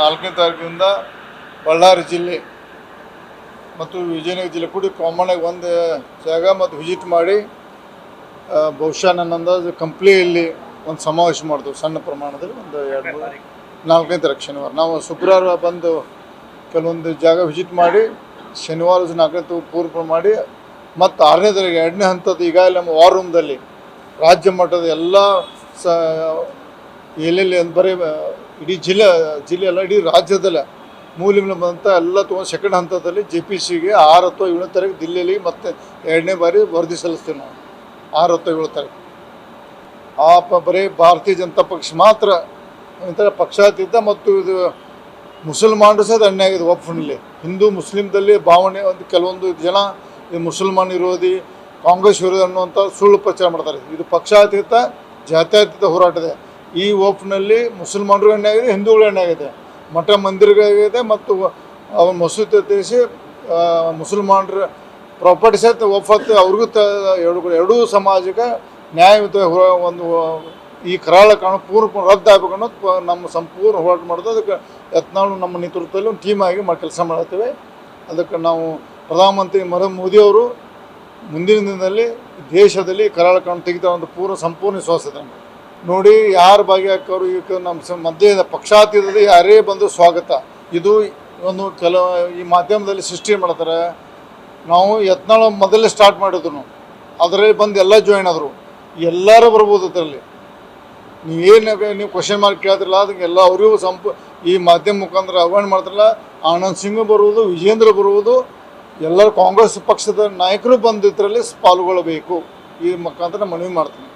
ನಾಲ್ಕನೇ ತಾರೀಕಿನಿಂದ ಬಳ್ಳಾರಿ ಜಿಲ್ಲೆ ಮತ್ತು ವಿಜಯನಗರ ಜಿಲ್ಲೆ ಕೂಡಿ ಕಾಮನ್ ಆಗಿ ಒಂದು ಜಾಗ ಮತ್ತು ವಿಜಿಟ್ ಮಾಡಿ ಬಹುಶಃ ನನ್ನ ಅಂದಾಜು ಕಂಪ್ಲಿಯಲ್ಲಿ ಒಂದು ಸಮಾವೇಶ ಮಾಡ್ತೇವೆ ಸಣ್ಣ ಪ್ರಮಾಣದಲ್ಲಿ ಒಂದು ಎರಡು ಮೂರು ನಾಲ್ಕನೇ ತಾರೀಕು ಶನಿವಾರ. ನಾವು ಶುಕ್ರವಾರ ಬಂದು ಕೆಲವೊಂದು ಜಾಗ ವಿಜಿಟ್ ಮಾಡಿ, ಶನಿವಾರ ನಾಲ್ಕನೇ ತಾರೀಕು ಪೂರ್ವ ಮಾಡಿ, ಮತ್ತು ಆರನೇ ತಾರೀಕು ಎರಡನೇ ಹಂತದ ಈಗಾಗಲೇ ನಮ್ಮ ವಾರ್ ರೂಮ್ದಲ್ಲಿ ರಾಜ್ಯ ಮಟ್ಟದ ಎಲ್ಲ ಸ, ಎಲ್ಲೆಲ್ಲಿ ಬರೀ ಇಡೀ ಜಿಲ್ಲೆ ಜಿಲ್ಲೆ ಅಲ್ಲ ಇಡೀ ರಾಜ್ಯದಲ್ಲ ಮೂಲ ಬಂತ ಎಲ್ಲ ತೊಗೊಂಡು ಸೆಕೆಂಡ್ ಹಂತದಲ್ಲಿ ಜೆ ಪಿ ಸಿಗೆ ಆರು ಅಥವಾ ಏಳನೇ ತಾರೀಕು ದಿಲ್ಲಿಯಲ್ಲಿ ಮತ್ತೆ ಎರಡನೇ ಬಾರಿ ವರದಿ ಸಲ್ಲಿಸ್ತೀವಿ ನಾವು. ಆರು ಅಥವಾ ಏಳು ತಾರೀಕು. ಆ ಪ, ಬರೀ ಭಾರತೀಯ ಜನತಾ ಪಕ್ಷ ಮಾತ್ರ ಒಂಥರ ಪಕ್ಷಾತೀತ ಮತ್ತು ಇದು ಮುಸಲ್ಮಾನರು ಸಹ ಅನ್ಯಾಯ ಆಗಿದೆ ಒಪ್ಪಿನಲ್ಲಿ. ಹಿಂದೂ ಮುಸ್ಲಿಮ್ದಲ್ಲಿ ಭಾವನೆ ಒಂದು ಕೆಲವೊಂದು ಜನ ಮುಸಲ್ಮಾನ್ ವಿರೋಧಿ, ಕಾಂಗ್ರೆಸ್ ವಿರೋಧಿ ಅನ್ನುವಂಥ ಸುಳ್ಳು ಪ್ರಚಾರ ಮಾಡ್ತಾರೆ. ಇದು ಪಕ್ಷಾತೀತ, ಜಾತ್ಯಾತೀತ ಹೋರಾಟ ಇದೆ ಈ ಓಪ್ನಲ್ಲಿ ಮುಸಲ್ಮಾನರು ಎಣ್ಣೆ ಆಗಿದೆ ಹಿಂದೂಗಳು ಎಣ್ಣೆ ಆಗಿದೆ ಮಠ ಮಂದಿರಗಳಾಗಿದೆ ಮತ್ತು ಅವ ಮಸೂದೆ ತಿಳಿಸಿ ಮುಸಲ್ಮಾನರ ಪ್ರಾಪರ್ಟಿ ಸಹಿತ ಒಪ್ಪತ್ತು ಅವ್ರಿಗೂ ತ ಎರಡು ಎರಡೂ ಸಮಾಜಕ್ಕೆ ನ್ಯಾಯಯುತ ಒಂದು ಈ ಕರಾಳ ಕಾಣ ಪೂರ್ಣ ರದ್ದು ಆಗ್ಬೇಕು ಅನ್ನೋದು ನಮ್ಮ ಸಂಪೂರ್ಣ ಹೋರಾಟ ಮಾಡೋದು. ಅದಕ್ಕೆ ಯತ್ನಾಳು ನಮ್ಮ ನೇತೃತ್ವದಲ್ಲಿ ಒಂದು ಟೀಮ್ ಆಗಿ ಮಾಡಿ ಕೆಲಸ ಮಾಡ್ತೇವೆ. ಅದಕ್ಕೆ ನಾವು ಪ್ರಧಾನಮಂತ್ರಿ ನರೇಂದ್ರ ಮೋದಿಯವರು ಮುಂದಿನ ದಿನದಲ್ಲಿ ದೇಶದಲ್ಲಿ ಕರಾಳ ಕಾಣ ತೆಗಿತಾ ಒಂದು ಪೂರ್ಣ ಸಂಪೂರ್ಣ ವಿಶ್ವಾಸ. ನೋಡಿ ಯಾರು ಭಾಗಿಯಾಕೋರು ಈಗ ನಮ್ಮ ಮಧ್ಯದ ಪಕ್ಷಾತೀತದ ಯಾರೇ ಬಂದು ಸ್ವಾಗತ. ಇದು ಒಂದು ಕೆಲವು, ಈ ಮಾಧ್ಯಮದಲ್ಲಿ ಸೃಷ್ಟಿ ಮಾಡ್ತಾರೆ. ನಾವು ಯತ್ನಾಳ ಮೊದಲೇ ಸ್ಟಾರ್ಟ್ ಮಾಡಿದ್ರು ಅದರಲ್ಲಿ ಬಂದು ಎಲ್ಲ ಜಾಯಿನ್ ಆದರು. ಎಲ್ಲರೂ ಬರ್ಬೋದು ಅದರಲ್ಲಿ. ನೀವು ಏನು ನೀವು ಕ್ವಶನ್ ಮಾರ್ಕ್ ಕೇಳ್ತಿರಲ್ಲ, ಅದಕ್ಕೆ ಎಲ್ಲ ಅವರಿಗೂ ಸಂಪ, ಈ ಮಾಧ್ಯಮ ಮುಖಾಂತರ ಆಹ್ವಾನ ಮಾಡ್ತಾರಲ್ಲ. ಆನಂದ್ ಸಿಂಗ್ ಬರುವುದು, ವಿಜೇಂದ್ರ ಬರುವುದು. ಎಲ್ಲರೂ ಕಾಂಗ್ರೆಸ್ ಪಕ್ಷದ ನಾಯಕರು ಬಂದು ಇದರಲ್ಲಿ ಪಾಲ್ಗೊಳ್ಳಬೇಕು. ಈ ಮುಖಾಂತರ ಮನವಿ ಮಾಡ್ತೀನಿ.